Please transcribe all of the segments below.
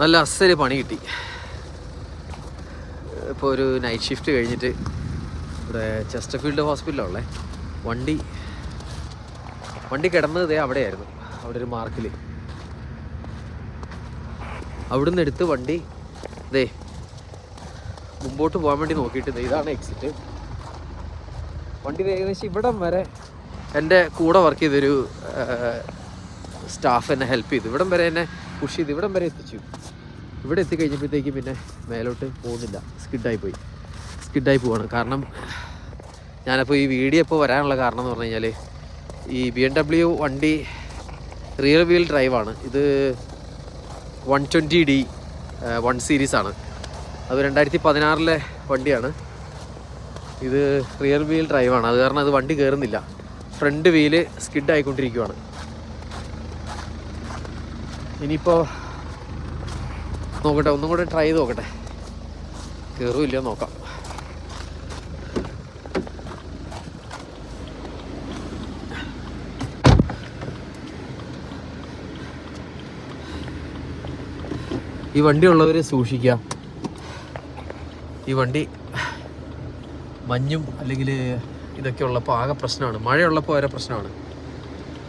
നല്ല അസൽ പണി കിട്ടി. ഇപ്പോൾ ഒരു നൈറ്റ് ഷിഫ്റ്റ് കഴിഞ്ഞിട്ട് ഇവിടെ ചെസ്റ്റർഫീൽഡ് ഹോസ്പിറ്റലുള്ളേ വണ്ടി വണ്ടി കിടന്നത് അവിടെയായിരുന്നു. അവിടെ ഒരു മാർക്കിൽ അവിടുന്ന് എടുത്ത് വണ്ടി ദേ മുമ്പോട്ട് പോകാൻ വേണ്ടി നോക്കിയിട്ട് ഇതാണ് എക്സിറ്റ് വണ്ടി ഏകദേശം ഇവിടം വരെ എന്റെ കൂടെ വർക്ക് ചെയ്തൊരു സ്റ്റാഫ് എന്നെ ഹെൽപ്പ് ചെയ്തു. ഇവിടം വരെ എന്നെ പുഷ് ചെയ്ത് ഇവിടം വരെ എത്തിച്ചു. ഇവിടെ എത്തിക്കഴിഞ്ഞപ്പോഴത്തേക്ക് പിന്നെ മേലോട്ട് പോകുന്നില്ല. സ്കിഡായി പോയി. സ്കിഡായി പോവാണ്. കാരണം ഞാനപ്പോൾ ഈ വീഡിയോ ഇപ്പോൾ വരാനുള്ള കാരണം എന്ന് പറഞ്ഞു കഴിഞ്ഞാൽ ഈ ബി എം ഡബ്ല്യു വണ്ടി റിയർ വീൽ ഡ്രൈവാണ് ഇത് വൺ ട്വന്റി ഡി വൺ സീരീസാണ് അത് രണ്ടായിരത്തി പതിനാറിലെ വണ്ടിയാണ്. ഇത് റിയർ വീൽ ഡ്രൈവാണ് അത് കാരണം അത് വണ്ടി കയറുന്നില്ല ഫ്രണ്ട് വീൽ സ്കിഡ് ആയിക്കൊണ്ടിരിക്കുവാണ് ഇനിയിപ്പോൾ നോക്കട്ടെ ഒന്നും കൂടെ ട്രൈ ചെയ്ത് നോക്കട്ടെ കയറുമില്ല നോക്കാം. ഈ വണ്ടി ഉള്ളവർ സൂക്ഷിക്കുക. ഈ വണ്ടി മഞ്ഞും അല്ലെങ്കിൽ ഇതൊക്കെ ഉള്ളപ്പോൾ ആകെ പ്രശ്നമാണ്. മഴയുള്ളപ്പോൾ വരെ പ്രശ്നമാണ്.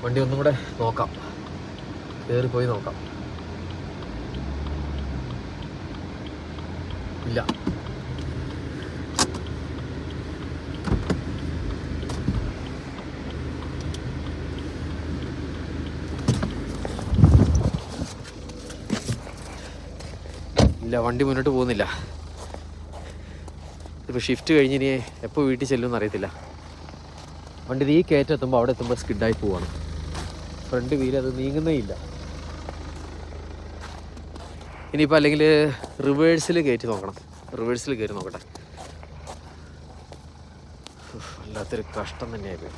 വണ്ടി ഒന്നും കൂടെ നോക്കാം. കയറി പോയി നോക്കാം ഇല്ല. ഇല്ല വണ്ടി മുന്നോട്ട് പോകുന്നില്ല. ഇപ്പോൾ ഷിഫ്റ്റ് കഴിഞ്ഞ് ഇനി എപ്പോൾ വീട്ടിൽ ചെല്ലുമെന്ന് അറിയത്തില്ല. വണ്ടി ഈ കയറ്റെത്തുമ്പോൾ അവിടെ എത്തുമ്പോൾ സ്കിഡായി പോവാണ്. ഫ്രണ്ട് വീൽ അത് നീങ്ങുന്നേ ഇല്ല. ഇനിയിപ്പോൾ അല്ലെങ്കിൽ റിവേഴ്സിൽ കയറ്റി നോക്കണം. റിവേഴ്സിൽ കയറി നോക്കട്ടെ. വല്ലാത്തൊരു കഷ്ടം തന്നെയായിപ്പോയി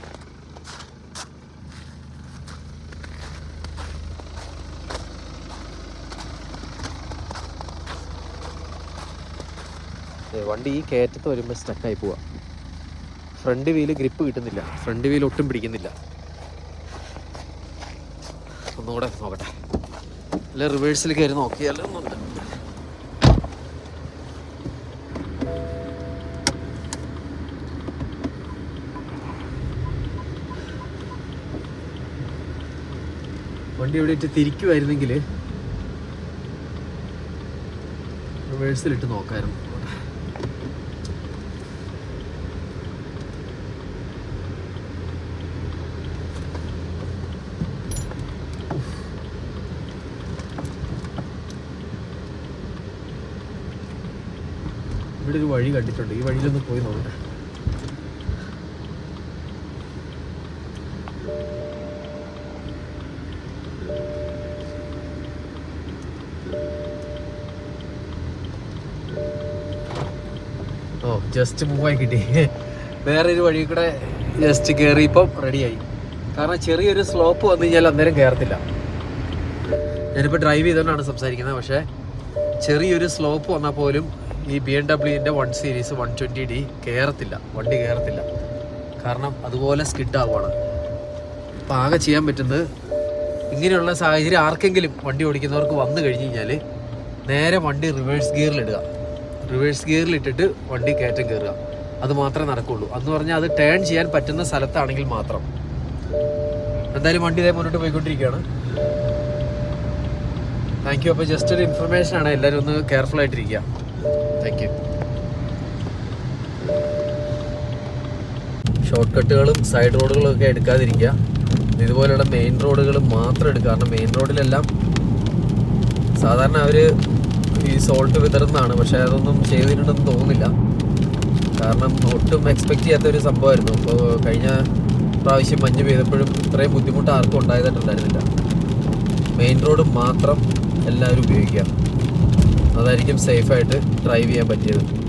ഏ, വണ്ടി ഈ കയറ്റത്ത് വരുമ്പോൾ സ്റ്റക്കായി പോവാ. ഫ്രണ്ട് വീൽ ഗ്രിപ്പ് കിട്ടുന്നില്ല. ഫ്രണ്ട് വീൽ ഒട്ടും പിടിക്കുന്നില്ല. ഒന്നുകൂടെ നോക്കട്ടെ. അല്ല റിവേഴ്സിൽ കയറി നോക്കിയാലോ വണ്ടി ഇവിടെ ഇട്ട് തിരിക്കുമായിരുന്നെങ്കിൽ റിവേഴ്സിലിട്ട് നോക്കായിരുന്നു. ഇവിടെ ഒരു വഴി കണ്ടിട്ടുണ്ട്. ഈ വഴിയിലൊന്ന് പോയി നോക്കട്ടെ. ഓ ജസ്റ്റ് മൂവായി കിട്ടി. വേറെ ഒരു വഴി കൂടെ ജസ്റ്റ് കയറി ഇപ്പം റെഡിയായി കാരണം ചെറിയൊരു സ്ലോപ്പ് വന്നു കഴിഞ്ഞാൽ അന്നേരം കയറത്തില്ല ഞാനിപ്പോൾ ഡ്രൈവ് ചെയ്തുകൊണ്ടാണ് സംസാരിക്കുന്നത്. പക്ഷേ ചെറിയൊരു സ്ലോപ്പ് വന്നാൽ പോലും ഈ B M ഡബ്ല്യുവിന്റെ one series one twenty D കയറത്തില്ല വണ്ടി കയറത്തില്ല കാരണം അതുപോലെ സ്കിഡ് ആവുകയാണ് അപ്പോൾ ആകെ ചെയ്യാൻ പറ്റുന്നത് ഇങ്ങനെയുള്ള സാഹചര്യം ആർക്കെങ്കിലും വണ്ടി ഓടിക്കുന്നവർക്ക് വന്നു കഴിഞ്ഞ് കഴിഞ്ഞാൽ നേരെ വണ്ടി റിവേഴ്സ് ഗിയറിലിടുക റിവേഴ്സ് ഗിയറിലിട്ടിട്ട് വണ്ടി കയറ്റം കയറുക അത് മാത്രമേ നടക്കുള്ളൂ. എന്ന് പറഞ്ഞാൽ അത് ടേൺ ചെയ്യാൻ പറ്റുന്ന സ്ഥലത്താണെങ്കിൽ മാത്രം. എന്തായാലും വണ്ടി ഇതേ മുന്നോട്ട് പോയിക്കൊണ്ടിരിക്കുകയാണ്. താങ്ക് യു അപ്പോൾ ജസ്റ്റ് ഒരു ഇൻഫർമേഷൻ ആണ്. എല്ലാവരും ഒന്ന് കെയർഫുൾ ആയിട്ടിരിക്കുക. താങ്ക് യു ഷോർട്ട് കട്ടുകളും സൈഡ് റോഡുകളും ഒക്കെ എടുക്കാതിരിക്കുക. ഇതുപോലെയുള്ള മെയിൻ റോഡുകൾ മാത്രം എടുക്കുക. കാരണം മെയിൻ റോഡിലെല്ലാം സാധാരണ അവർ ഈ സോൾട്ട് വിതറുന്നതാണ്. പക്ഷെ അതൊന്നും ചെയ്തിട്ടുണ്ടെന്ന് തോന്നുന്നില്ല. കാരണം ഒട്ടും എക്സ്പെക്റ്റ് ചെയ്യാത്ത ഒരു സംഭവമായിരുന്നു. അപ്പോൾ കഴിഞ്ഞ പ്രാവശ്യം മഞ്ഞ് പെയ്തപ്പോഴും ഇത്രയും ബുദ്ധിമുട്ട് ആർക്കും ഉണ്ടായതായിട്ടുണ്ടായിരുന്നില്ല മെയിൻ റോഡ് മാത്രം എല്ലാവരും ഉപയോഗിക്കുക. അതായിരിക്കും സേഫായിട്ട് ഡ്രൈവ് ചെയ്യാൻ പറ്റിയത്.